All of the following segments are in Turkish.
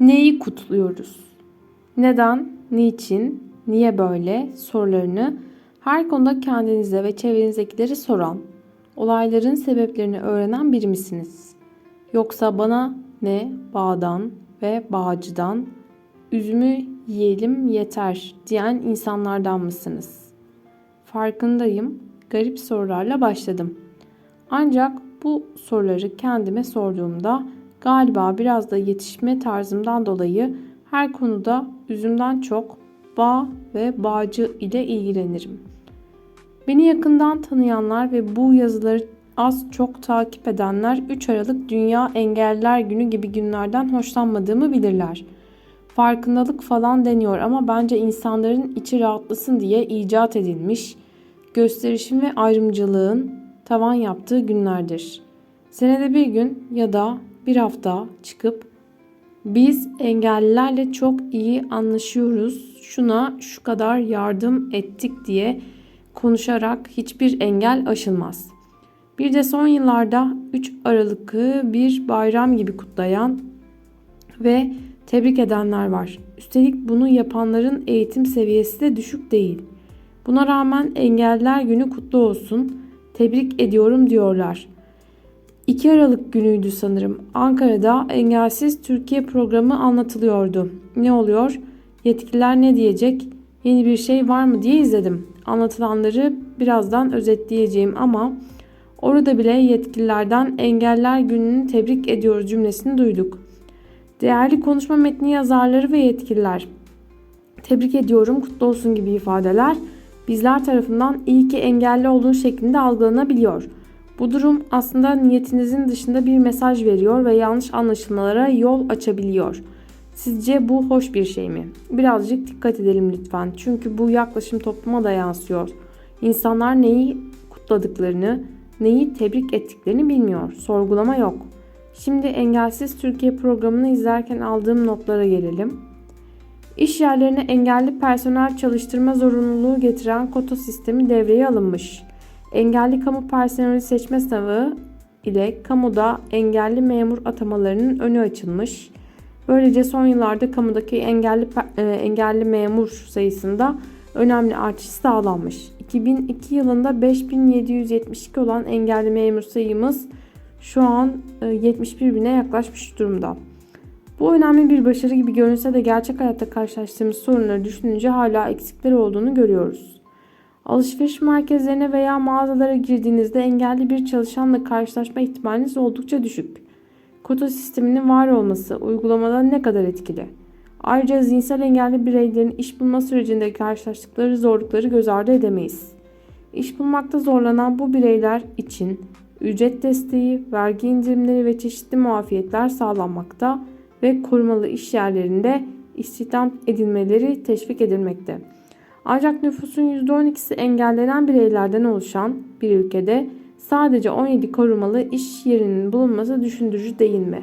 Neyi kutluyoruz? Neden, niçin, niye böyle sorularını her konuda kendinize ve çevrenizdekileri soran, olayların sebeplerini öğrenen biri misiniz? Yoksa bana ne bağdan ve bağcıdan üzümü yiyelim yeter diyen insanlardan mısınız? Farkındayım. Garip sorularla başladım. Ancak bu soruları kendime sorduğumda galiba biraz da yetişme tarzımdan dolayı her konuda üzümden çok bağ ve bağcı ile ilgilenirim. Beni yakından tanıyanlar ve bu yazıları az çok takip edenler 3 Aralık Dünya Engelliler Günü gibi günlerden hoşlanmadığımı bilirler. Farkındalık falan deniyor ama bence insanların içi rahatlasın diye icat edilmiş, gösterişin ve ayrımcılığın tavan yaptığı günlerdir. Senede bir gün ya da bir hafta çıkıp biz engellilerle çok iyi anlaşıyoruz. Şuna şu kadar yardım ettik diye konuşarak hiçbir engel aşılmaz. Bir de son yıllarda 3 Aralık'ı bir bayram gibi kutlayan ve tebrik edenler var. Üstelik bunu yapanların eğitim seviyesi de düşük değil. Buna rağmen Engelliler Günü kutlu olsun, tebrik ediyorum diyorlar. 2 Aralık günüydü sanırım. Ankara'da Engelsiz Türkiye programı anlatılıyordu. Ne oluyor? Yetkililer ne diyecek? Yeni bir şey var mı diye izledim. Anlatılanları birazdan özetleyeceğim ama orada bile yetkililerden Engeller Günü'nü tebrik ediyoruz cümlesini duyduk. Değerli konuşma metni yazarları ve yetkililer. Tebrik ediyorum, kutlu olsun gibi ifadeler bizler tarafından iyi ki engelli olduğun şeklinde algılanabiliyor. Bu durum aslında niyetinizin dışında bir mesaj veriyor ve yanlış anlaşılmalara yol açabiliyor. Sizce bu hoş bir şey mi? Birazcık dikkat edelim lütfen. Çünkü bu yaklaşım topluma da yansıyor. İnsanlar neyi kutladıklarını, neyi tebrik ettiklerini bilmiyor. Sorgulama yok. Şimdi Engelsiz Türkiye programını izlerken aldığım notlara gelelim. İş yerlerine engelli personel çalıştırma zorunluluğu getiren kota sistemi devreye alınmış. Engelli kamu personeli seçme sınavı ile kamuda engelli memur atamalarının önü açılmış. Böylece son yıllarda kamudaki engelli e, engelli memur sayısında önemli artış sağlanmış. 2002 yılında 5772 olan engelli memur sayımız şu an 71 e, bine yaklaşmış durumda. Bu önemli bir başarı gibi görünse de gerçek hayatta karşılaştığımız sorunları düşününce hala eksikler olduğunu görüyoruz. Alışveriş merkezlerine veya mağazalara girdiğinizde engelli bir çalışanla karşılaşma ihtimaliniz oldukça düşük. Kota sisteminin var olması uygulamada ne kadar etkili? Ayrıca zihinsel engelli bireylerin iş bulma sürecinde karşılaştıkları zorlukları göz ardı edemeyiz. İş bulmakta zorlanan bu bireyler için ücret desteği, vergi indirimleri ve çeşitli muafiyetler sağlanmakta ve korumalı iş yerlerinde istihdam edilmeleri teşvik edilmekte. Ancak nüfusun %12'si engellenen bireylerden oluşan bir ülkede sadece 17 korumalı iş yerinin bulunması düşündürücü değil mi?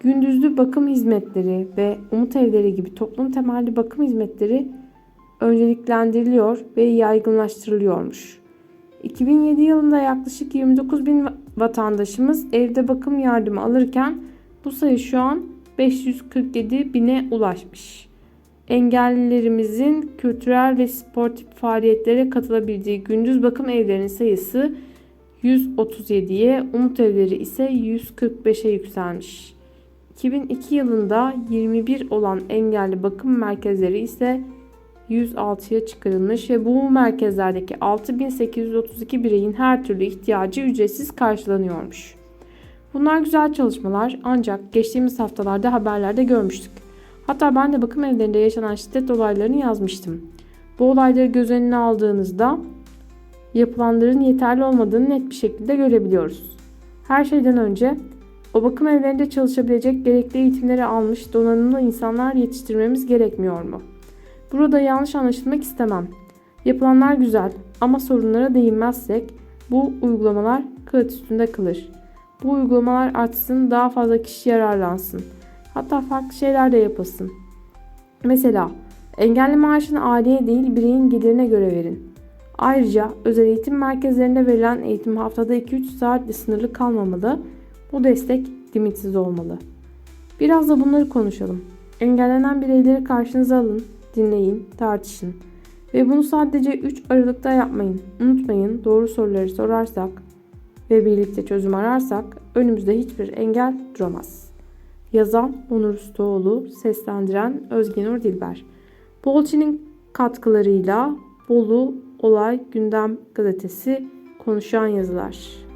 Gündüzlü bakım hizmetleri ve umut evleri gibi toplum temelli bakım hizmetleri önceliklendiriliyor ve yaygınlaştırılıyormuş. 2007 yılında yaklaşık 29 bin vatandaşımız evde bakım yardımı alırken bu sayı şu an 547 bine ulaşmış. Engellilerimizin kültürel ve sportif faaliyetlere katılabildiği gündüz bakım evlerinin sayısı 137'ye, umut evleri ise 145'e yükselmiş. 2002 yılında 21 olan engelli bakım merkezleri ise 106'ya çıkarılmış ve bu merkezlerdeki 6832 bireyin her türlü ihtiyacı ücretsiz karşılanıyormuş. Bunlar güzel çalışmalar ancak geçtiğimiz haftalarda haberlerde görmüştük. Hatta ben de bakım evlerinde yaşanan şiddet olaylarını yazmıştım. Bu olayları göz önüne aldığınızda yapılanların yeterli olmadığını net bir şekilde görebiliyoruz. Her şeyden önce o bakım evlerinde çalışabilecek gerekli eğitimleri almış donanımlı insanlar yetiştirmemiz gerekmiyor mu? Burada yanlış anlaşılmak istemem. Yapılanlar güzel ama sorunlara değinmezsek bu uygulamalar kağıt üstünde kalır. Bu uygulamalar artsın, daha fazla kişi yararlansın. Hatta farklı şeyler de yapasın. Mesela engelli maaşını aileye değil bireyin gelirine göre verin. Ayrıca özel eğitim merkezlerinde verilen eğitim haftada 2-3 saatle sınırlı kalmamalı. Bu destek limitsiz olmalı. Biraz da bunları konuşalım. Engellenen bireyleri karşınıza alın, dinleyin, tartışın. Ve bunu sadece 3 Aralık'ta yapmayın. Unutmayın doğru soruları sorarsak ve birlikte çözüm ararsak önümüzde hiçbir engel duramaz. Yazan Onur Ustaoğlu, seslendiren Özgenur Dilber. Bolçi'nin katkılarıyla Bolu Olay Gündem Gazetesi konuşan yazılar.